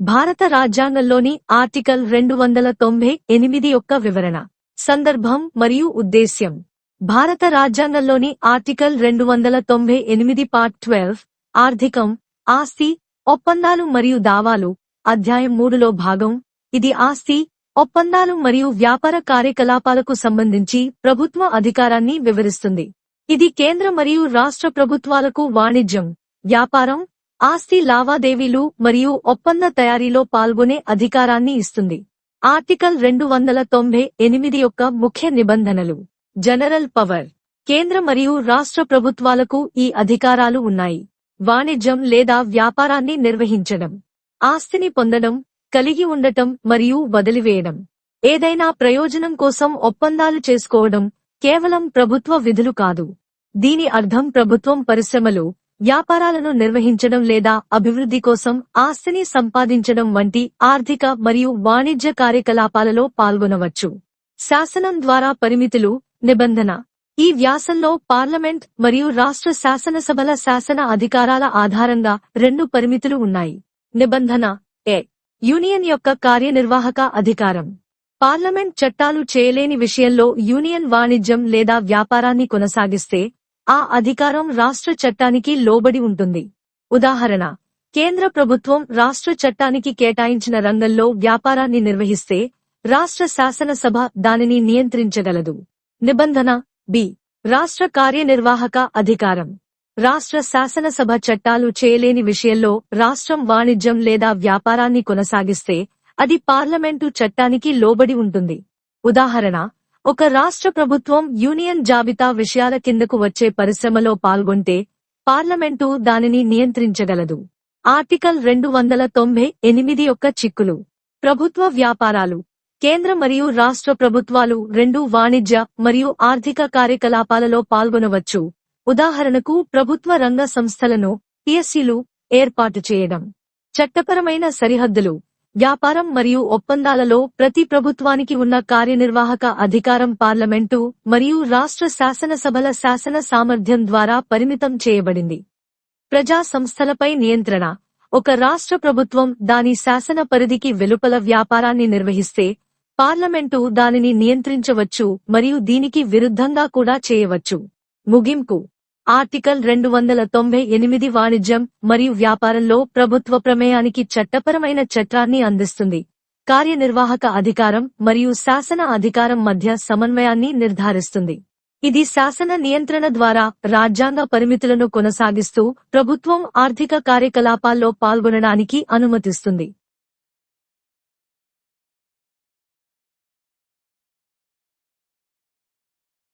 భారత రాజ్యాంగంలోని ఆర్టికల్ రెండు వందల తొంభై ఎనిమిది యొక్క వివరణ. సందర్భం మరియు ఉద్దేశ్యం. భారత రాజ్యాంగంలోని ఆర్టికల్ రెండు వందల తొంభై ఎనిమిది పార్ట్ ట్వెల్వ్ ఆర్థికం ఆస్తి ఒప్పందాలు మరియు దావాలు అధ్యాయం మూడులో భాగం. ఇది ఆస్తి ఒప్పందాలు మరియు వ్యాపార కార్యకలాపాలకు సంబంధించి ప్రభుత్వ అధికారాన్ని వివరిస్తుంది. ఇది కేంద్ర మరియు రాష్ట్ర ప్రభుత్వాలకు వాణిజ్యం వ్యాపారం ఆస్తి లావాదేవీలు మరియు ఒప్పంద తయారీలో పాల్గొనే అధికారాన్ని ఇస్తుంది. ఆర్టికల్ రెండు వందల తొంభై ఎనిమిది యొక్క ముఖ్య నిబంధనలు. General power. కేంద్ర మరియు రాష్ట్ర ప్రభుత్వాలకు ఈ అధికారాలు ఉన్నాయి. వాణిజ్యం లేదా వ్యాపారాన్ని నిర్వహించడం. ఆస్తిని పొందడం కలిగి ఉండటం మరియు వదిలివేయడం. ఏదైనా ప్రయోజనం కోసం ఒప్పందాలు చేసుకోవడం కేవలం ప్రభుత్వ విధులు కాదు. దీని అర్థం ప్రభుత్వం పరిశ్రమలు వ్యాపారాలను నిర్వహించడం లేదా అభివృద్ధి కోసం ఆస్తిని సంపాదించడం వంటి ఆర్థిక మరియు వాణిజ్య కార్యకలాపాలలో పాల్గొనవచ్చు. శాసనం ద్వారా పరిమితులు నిబంధన. ఈ వ్యాసంలో పార్లమెంట్ మరియు రాష్ట్ర శాసనసభల శాసన అధికారాల ఆధారంగా రెండు పరిమితులు ఉన్నాయి. నిబంధన. ఏ. యూనియన్ యొక్క కార్యనిర్వాహక అధికారం. పార్లమెంట్ చట్టాలు చేయలేని విషయంలో యూనియన్ వాణిజ్యం లేదా వ్యాపారాన్ని కొనసాగిస్తే ఆ అధికారం రాష్ట్ర చట్టానికి లోబడి ఉంటుంది. ఉదాహరణ కేంద్ర ప్రభుత్వం రాష్ట్ర చట్టానికి కేటాయించిన రంగంలో వ్యాపారాన్ని నిర్వహిస్తే రాష్ట్ర శాసనసభ దానిని నియంత్రించగలదు. నిబంధన బి. రాష్ట్ర కార్యనిర్వాహక అధికారం. రాష్ట్ర శాసనసభ చట్టాలు చేయలేని విషయంలో రాష్ట్రం వాణిజ్యం లేదా వ్యాపారాన్ని కొనసాగిస్తే అది పార్లమెంటు చట్టానికి లోబడి ఉంటుంది. ఉదాహరణ ఒక రాష్ట్ర ప్రభుత్వం యూనియన్ జాబితా విషయాల కిందకు వచ్చే పరిశ్రమలో పాల్గొంటే పార్లమెంటు దానిని నియంత్రించగలదు. ఆర్టికల్ రెండు వందల తొంభై ఎనిమిది యొక్క చిక్కులు. ప్రభుత్వ వ్యాపారాలు. కేంద్ర మరియు రాష్ట్ర ప్రభుత్వాలు రెండు వాణిజ్య మరియు ఆర్థిక కార్యకలాపాలలో పాల్గొనవచ్చు. ఉదాహరణకు ప్రభుత్వ రంగ సంస్థలను పిఎస్సీలు ఏర్పాటు చేయడం. చట్టపరమైన సరిహద్దులు. వ్యాపారం మరియు ఒప్పందాలలో ప్రతి ప్రభుత్వానికి ఉన్న కార్యనిర్వాహక అధికారం పార్లమెంటు మరియు రాష్ట్ర శాసనసభల శాసన సామర్థ్యం ద్వారా పరిమితం చేయబడింది. ప్రజా సంస్థలపై నియంత్రణ. ఒక రాష్ట్ర ప్రభుత్వం దాని శాసన పరిధికి వెలుపల వ్యాపారాన్ని నిర్వహిస్తే పార్లమెంటు దానిని నియంత్రించవచ్చు మరియు దీనికి విరుద్ధంగా కూడా చేయవచ్చు. ముగింపు. ఆర్టికల్ రెండు వందల తొంభై ఎనిమిది వాణిజ్యం మరియు వ్యాపారంలో ప్రభుత్వ ప్రమేయానికి చట్టపరమైన చట్టాన్ని అందిస్తుంది. కార్యనిర్వాహక అధికారం మరియు శాసన అధికారం మధ్య సమన్వయాన్ని నిర్ధారిస్తుంది. ఇది శాసన నియంత్రణ ద్వారా రాజ్యాంగ పరిమితులను కొనసాగిస్తూ ప్రభుత్వం ఆర్థిక కార్యకలాపాల్లో పాల్గొనడానికి అనుమతిస్తుంది.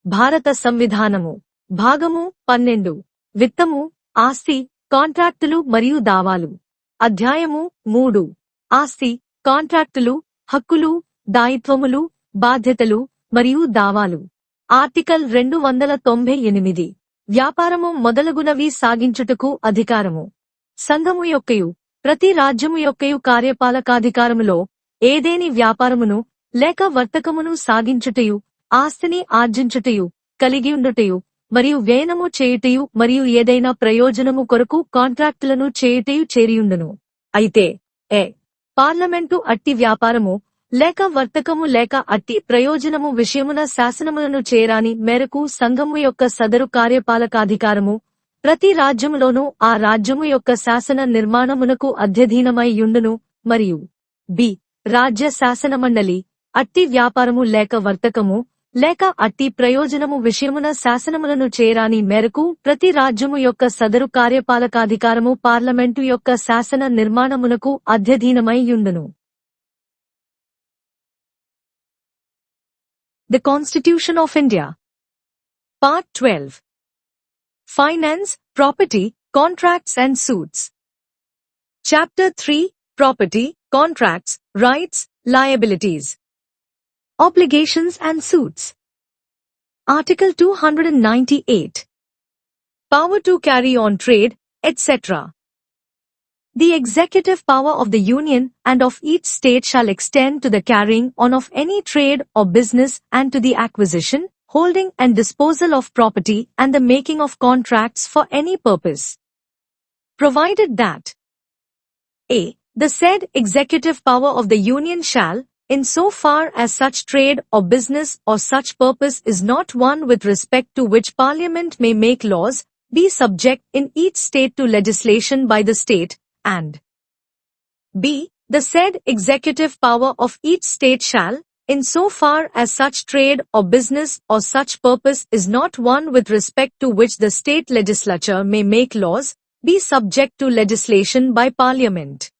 భారత సంవిధానము భాగము పన్నెండు. విత్తము ఆస్తి కాంట్రాక్టులు మరియు దావాలు. అధ్యాయము మూడు. ఆస్తి కాంట్రాక్టులు హక్కులు దాయిత్వములు బాధ్యతలు మరియు దావాలు. ఆర్టికల్ రెండు వందల తొంభై ఎనిమిది. వ్యాపారము మొదలగునవి సాగించుటకు అధికారము. సంఘము యొక్కయు ప్రతి రాజ్యము యొక్కయు కార్యపాలకాధికారములో ఏదేని వ్యాపారమును లేక వర్తకమును సాగించుటయు ఆస్తిని ఆర్జించుటయు కలిగియుండుటయు మరియు వ్యయనము చేయుటయు మరియు ఏదైనా ప్రయోజనము కొరకు కాంట్రాక్టులను చేయుటయు చేరియుండును. అయితే ఏ పార్లమెంటు అట్టి వ్యాపారము లేక వర్తకము లేక అట్టి ప్రయోజనము విషయమున శాసనములను చేరాని మేరకు సంఘము యొక్క సదరు కార్యపాలకాధికారము ప్రతి రాజ్యములోనూ ఆ రాజ్యము యొక్క శాసన నిర్మాణమునకు అధ్యధీనమై యుండును మరియు బి రాజ్య శాసనమండలి అట్టి వ్యాపారము లేక వర్తకము లేక అట్టి ప్రయోజనము విషయమున శాసనములను చేరాని మేరకు ప్రతి రాజ్యము యొక్క సదరు కార్యపాలకాధికారము పార్లమెంటు యొక్క శాసన నిర్మాణమునకు అధ్యధీనమైయుండును. The constitution of India part twelve finance property contracts and suits chapter three property contracts rights liabilities Obligations and Suits Article 298 Power to carry on trade, etc. The executive power of the Union and of each state shall extend to the carrying on of any trade or business and to the acquisition, holding and disposal of property and the making of contracts for any purpose. Provided that A. The said executive power of the Union shall, in so far as such trade or business or such purpose is not one with respect to which Parliament may make laws, be subject in each state to legislation by the state, and b. The said executive power of each state shall, in so far as such trade or business or such purpose is not one with respect to which the state legislature may make laws, be subject to legislation by Parliament.